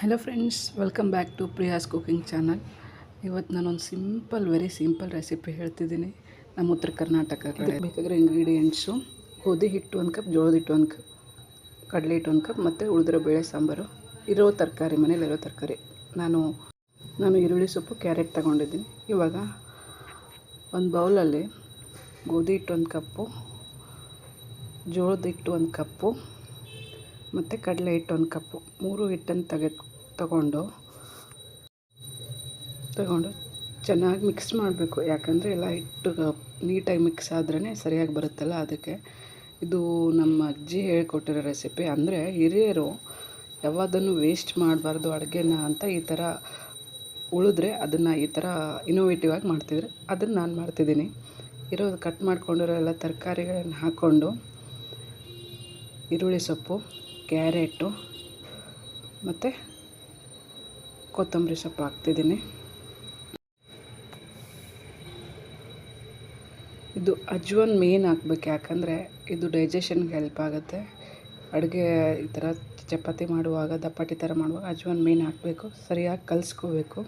Hello friends welcome back to Priya's cooking channel ಇವತ್ತು ನಾನೊಂದು simple very simple recipe ಹೇಳ್ತಿದ್ದೀನಿ. ನಮ್ಮ ಉತ್ತರ ಕರ್ನಾಟಕ ಕಡೆ ಬೇಕಾಗಿರೋ ಇಂಗ್ರೀಡಿಯೆಂಟ್ಸು ಗೋಧಿ ಹಿಟ್ಟು ಒಂದು ಕಪ್ ಜೋಳದ ಹಿಟ್ಟು ಒಂದು ಕಪ್ ಕಡಲೆ ಹಿಟ್ಟು ಒಂದು ಕಪ್ ಮತ್ತು ಉಳಿದಿರೋ ಬೇಳೆ ಸಾಂಬಾರು. ಇರೋ ತರಕಾರಿ ಮನೇಲಿರೋ ತರಕಾರಿ. ನಾನು ನಾನು ಈರುಳ್ಳಿ ಸೊಪ್ಪು, ಕ್ಯಾರೆಟ್ ತಗೊಂಡಿದ್ದೀನಿ. ಇವಾಗ ಒಂದು ಬೌಲಲ್ಲಿ ಗೋಧಿ ಹಿಟ್ಟು ಒಂದು ಕಪ್ಪು ಜೋಳದ ಹಿಟ್ಟು ಒಂದು ಕಪ್ಪು ಮತ್ತು ಕಡಲೆ ಹಿಟ್ಟು ಒಂದು ಕಪ್ಪು. ಮೂರು ಹಿಟ್ಟನ್ನು ತೆಗೆದು ತಗೊಂಡು ತಗೊಂಡು ಚೆನ್ನಾಗಿ ಮಿಕ್ಸ್ ಮಾಡಬೇಕು. ಯಾಕಂದರೆ ಎಲ್ಲ ಹಿಟ್ಟು ನೀಟಾಗಿ ಮಿಕ್ಸ್ ಆದ್ರೇ ಸರಿಯಾಗಿ ಬರುತ್ತಲ್ಲ ಅದಕ್ಕೆ. ಇದು ನಮ್ಮ ಅಜ್ಜಿ ಹೇಳಿಕೊಟ್ಟಿರೋ ರೆಸಿಪಿ ಅಂದರೆ ಹಿರಿಯರು ಯಾವಾಗನ್ನು ವೇಸ್ಟ್ ಮಾಡಬಾರ್ದು ಅಡುಗೆನ ಅಂತ ಈ ಥರ ಉಳಿದ್ರೆ ಅದನ್ನು ಈ ಥರ ಇನೋವೇಟಿವ್ ಆಗಿ ಮಾಡ್ತಿದ್ರು ಅದನ್ನು ನಾನು ಮಾಡ್ತಿದ್ದೀನಿ. ಇರೋದು ಕಟ್ ಮಾಡ್ಕೊಂಡಿರೋ ಎಲ್ಲ ತರಕಾರಿಗಳನ್ನು ಹಾಕ್ಕೊಂಡು, ಈರುಳ್ಳಿ ಸೊಪ್ಪು ಕ್ಯಾರೆಟು ಮತ್ತು ಕೊತ್ತಂಬರಿ ಸೊಪ್ಪು ಹಾಕ್ತಿದ್ದೀನಿ. ಇದು ಅಜ್ವನ್ ಮೇನ್ ಹಾಕ್ಬೇಕು, ಯಾಕಂದರೆ ಇದು ಡೈಜೆಷನ್ಗೆ ಹೆಲ್ಪ್ ಆಗುತ್ತೆ. ಅಡುಗೆ ಈ ಥರ ಚಪಾತಿ ಮಾಡುವಾಗ ದಪ್ಪಟ್ಟಿ ಥರ ಮಾಡುವಾಗ ಅಜ್ವನ್ ಮೇನ್ ಹಾಕಬೇಕು, ಸರಿಯಾಗಿ ಕಲಿಸ್ಕೋಬೇಕು.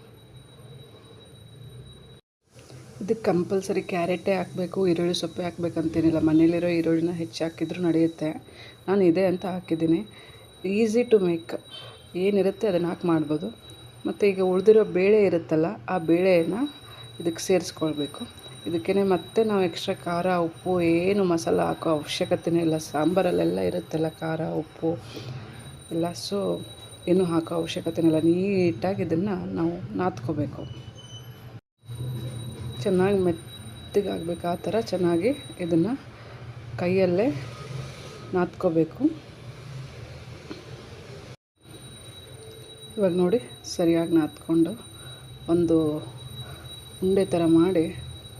ಇದಕ್ಕೆ ಕಂಪಲ್ಸರಿ ಕ್ಯಾರೆಟೇ ಹಾಕಬೇಕು, ಈರುಳ್ಳಿ ಸೊಪ್ಪೆ ಹಾಕ್ಬೇಕಂತೇನಿಲ್ಲ ಮನೇಲಿರೋ ಈರುಳ್ಳಿನ ಹೆಚ್ಚು ಹಾಕಿದ್ರೂ ನಡೆಯುತ್ತೆ. ನಾನು ಇದೆ ಅಂತ ಹಾಕಿದ್ದೀನಿ. ಈಸಿ ಟು ಮೇಕ್ ಏನಿರುತ್ತೆ ಅದನ್ನು ಹಾಕಿ ಮಾಡ್ಬೋದು. ಮತ್ತು ಈಗ ಉಳಿದಿರೋ ಬೇಳೆ ಇರುತ್ತಲ್ಲ, ಆ ಬೇಳೆಯನ್ನು ಇದಕ್ಕೆ ಸೇರಿಸ್ಕೊಳ್ಬೇಕು. ಇದಕ್ಕೇ ಮತ್ತೆ ನಾವು ಎಕ್ಸ್ಟ್ರಾ ಖಾರ, ಉಪ್ಪು, ಏನು ಮಸಾಲ ಹಾಕೋ ಅವಶ್ಯಕತೆಯೇ ಇಲ್ಲ. ಸಾಂಬಾರಲ್ಲೆಲ್ಲ ಇರುತ್ತಲ್ಲ ಖಾರ, ಉಪ್ಪು ಎಲ್ಲ. ಸೊ ಏನು ಹಾಕೋ ಅವಶ್ಯಕತೆನೇ ಇಲ್ಲ. ನೀಟಾಗಿ ಇದನ್ನು ನಾವು ನಾದ್ಕೋಬೇಕು ಚೆನ್ನಾಗಿ ಮೆತ್ತಗಾಗಬೇಕು, ಆ ಥರ ಚೆನ್ನಾಗಿ ಇದನ್ನು ಕೈಯಲ್ಲೇ ನಾದ್ಕೋಬೇಕು. ಇವಾಗ ನೋಡಿ, ಸರಿಯಾಗಿ ನಾದ್ಕೊಂಡು ಒಂದು ಉಂಡೆ ಥರ ಮಾಡಿ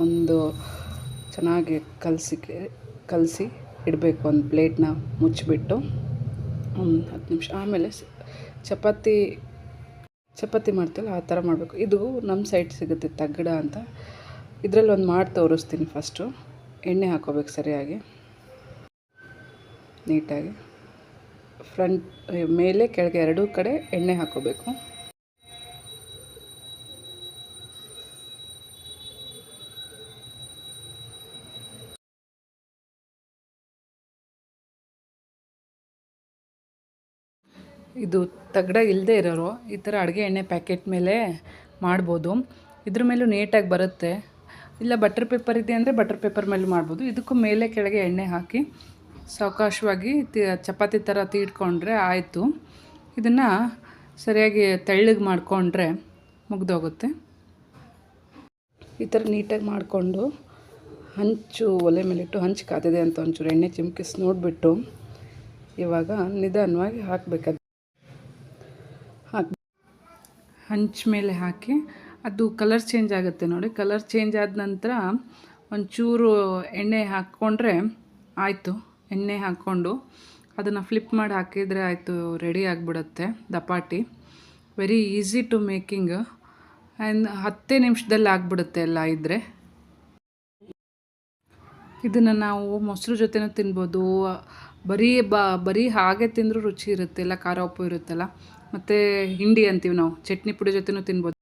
ಒಂದು ಚೆನ್ನಾಗಿ ಕಲಸಿ ಕಲಸಿ ಇಡಬೇಕು, ಒಂದು ಪ್ಲೇಟ್ನ ಮುಚ್ಚಿಬಿಟ್ಟು ಒಂದು ಹತ್ತು ನಿಮಿಷ. ಆಮೇಲೆ ಚಪಾತಿ ಚಪಾತಿ ಮಾಡ್ತೀವಲ್ಲ, ಆ ಥರ ಮಾಡಬೇಕು. ಇದು ನಮ್ಮ ಸೈಡ್ ಸಿಗುತ್ತೆ ತಗ್ಗಡ ಅಂತ. ಇದರಲ್ಲಿ ಒಂದು ಮಾಡಿ ತೋರಿಸ್ತೀನಿ ಫಸ್ಟು. ಎಣ್ಣೆ ಹಾಕೋಬೇಕು ಸರಿಯಾಗಿ. ನೀಟಾಗಿ. ಫ್ರಂಟ್ ಮೇಲೆ ಕೆಳಗೆ ಎರಡೂ ಕಡೆ ಎಣ್ಣೆ ಹಾಕೋಬೇಕು. ಇದು ತಗಡ ಇಲ್ಲದೆ ಇರೋರು ಈ ಥರ ಅಡುಗೆ ಎಣ್ಣೆ ಪ್ಯಾಕೆಟ್ ಮೇಲೆ ಮಾಡ್ಬೋದು. ಇದ್ರ ಮೇಲೂ ನೀಟಾಗಿ ಬರುತ್ತೆ. ಇಲ್ಲ ಬಟರ್ ಪೇಪರ್ ಇದೆ ಅಂದರೆ ಬಟರ್ ಪೇಪರ್ ಮೇಲೆ ಮಾಡ್ಬೋದು. ಇದಕ್ಕೂ ಮೇಲೆ ಕೆಳಗೆ ಎಣ್ಣೆ ಹಾಕಿ ಸಾವಕಾಶವಾಗಿ ಚಪಾತಿ ಥರ ತೀಡ್ಕೊಂಡ್ರೆ ಆಯಿತು. ಇದನ್ನು ಸರಿಯಾಗಿ ತೆಳ್ಳಗೆ ಮಾಡಿಕೊಂಡ್ರೆ ಮುಗ್ದೋಗುತ್ತೆ. ಈ ಥರ ನೀಟಾಗಿ ಮಾಡಿಕೊಂಡು ಹಂಚು, ಒಲೆ ಮೇಲಿಟ್ಟು ಹಂಚು ಕಾದಿದೆ ಅಂತ ಒಂಚೂರು ಎಣ್ಣೆ ಚಿಮ್ಕಿಸಿ ನೋಡಿಬಿಟ್ಟು ಇವಾಗ ನಿಧಾನವಾಗಿ ಹಾಕಬೇಕಾದ ಹಾಕಿ ಹಂಚ್ ಮೇಲೆ ಹಾಕಿ ಅದು ಕಲರ್ ಚೇಂಜ್ ಆಗುತ್ತೆ ನೋಡಿ. ಕಲರ್ ಚೇಂಜ್ ಆದ ನಂತರ ಒಂಚೂರು ಎಣ್ಣೆ ಹಾಕ್ಕೊಂಡ್ರೆ ಆಯಿತು. ಎಣ್ಣೆ ಹಾಕ್ಕೊಂಡು ಅದನ್ನು ಫ್ಲಿಪ್ ಮಾಡಿ ಹಾಕಿದರೆ ಆಯಿತು ರೆಡಿ ಆಗಿಬಿಡುತ್ತೆ ದಪಾಟಿ. Very easy to making and ಹತ್ತೇ ನಿಮಿಷದಲ್ಲಿ ಆಗಿಬಿಡುತ್ತೆ ಎಲ್ಲ ಇದ್ದರೆ ಇದನ್ನು ನಾವು ಮೊಸರು ಜೊತೆನೂ ತಿನ್ಬೋದು. ಬರೀ ಬ, ಬರೀ ಹಾಗೆ ತಿಂದರೂ ರುಚಿ ಇರುತ್ತೆ. ಎಲ್ಲ ಖಾರ ಉಪ್ಪು ಇರುತ್ತಲ್ಲ. ಮತ್ತು ಹಿಂಡಿ ಅಂತೀವಿ ನಾವು. ಚಟ್ನಿ ಪುಡಿ ಜೊತೆನೂ ತಿನ್ಬೋದು.